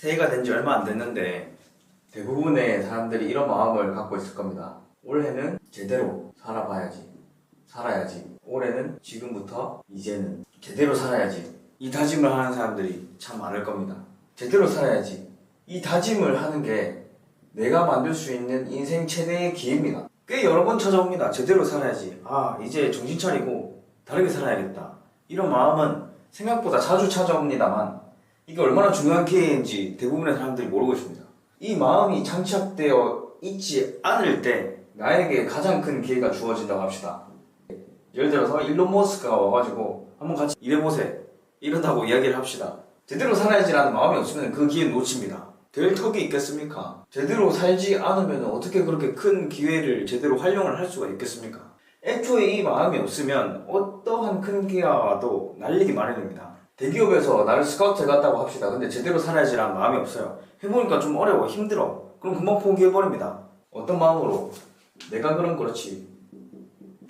새해가 된 지 얼마 안 됐는데 대부분의 사람들이 이런 마음을 갖고 있을 겁니다. 올해는 제대로 살아봐야지. 살아야지. 올해는 지금부터 이제는 제대로 살아야지. 이 다짐을 하는 사람들이 참 많을 겁니다. 제대로 살아야지. 이 다짐을 하는 게 내가 만들 수 있는 인생 최대의 기회입니다. 꽤 여러 번 찾아옵니다. 제대로 살아야지. 아, 이제 정신 차리고 다르게 살아야겠다. 이런 마음은 생각보다 자주 찾아옵니다만 이게 얼마나 중요한 기회인지 대부분의 사람들이 모르고 있습니다. 이 마음이 장착되어 있지 않을 때 나에게 가장 큰 기회가 주어진다고 합시다. 예를 들어서 일론 머스크가 와가지고 한번 같이 일해보세 이런다고 이야기를 합시다. 제대로 살아야지라는 마음이 없으면 그 기회 놓칩니다. 될 턱이 있겠습니까? 제대로 살지 않으면 어떻게 그렇게 큰 기회를 제대로 활용을 할 수가 있겠습니까? 애초에 이 마음이 없으면 어떠한 큰 기회가 와도 날리기 마련입니다. 대기업에서 나를 스카우트 해갔다고 합시다. 근데 제대로 살아야지라는 마음이 없어요. 해보니까 좀 어려워, 힘들어. 그럼 금방 포기해버립니다. 어떤 마음으로? 내가 그럼 그렇지.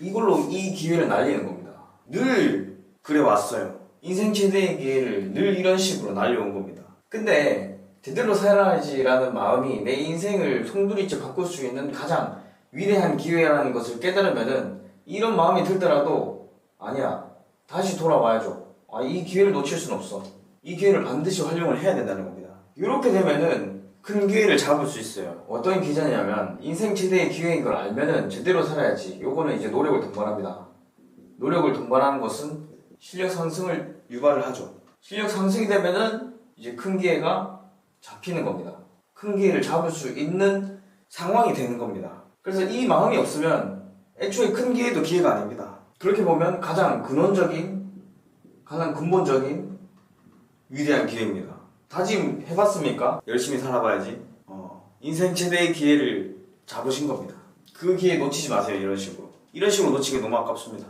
이걸로 이 기회를 날리는 겁니다. 늘 그래 왔어요. 인생 최대의 기회를 늘 이런 식으로 날려온 겁니다. 근데 제대로 살아야지라는 마음이 내 인생을 송두리째 바꿀 수 있는 가장 위대한 기회라는 것을 깨달으면은 이런 마음이 들더라도 아니야 다시 돌아와야죠. 아, 이 기회를 놓칠 순 없어. 이 기회를 반드시 활용을 해야 된다는 겁니다. 이렇게 되면은 큰 기회를 잡을 수 있어요. 어떤 기전이냐면 인생 최대의 기회인 걸 알면은 제대로 살아야지. 요거는 이제 노력을 동반합니다. 노력을 동반하는 것은 실력 상승을 유발을 하죠. 실력 상승이 되면은 이제 큰 기회가 잡히는 겁니다. 큰 기회를 잡을 수 있는 상황이 되는 겁니다. 그래서 이 마음이 없으면 애초에 큰 기회도 기회가 아닙니다. 그렇게 보면 가장 근원적인, 가장 근본적인 위대한 기회입니다. 다짐 해봤습니까? 열심히 살아봐야지. 어, 인생 최대의 기회를 잡으신 겁니다. 그 기회 놓치지 마세요, 이런 식으로. 이런 식으로 놓치기 너무 아깝습니다.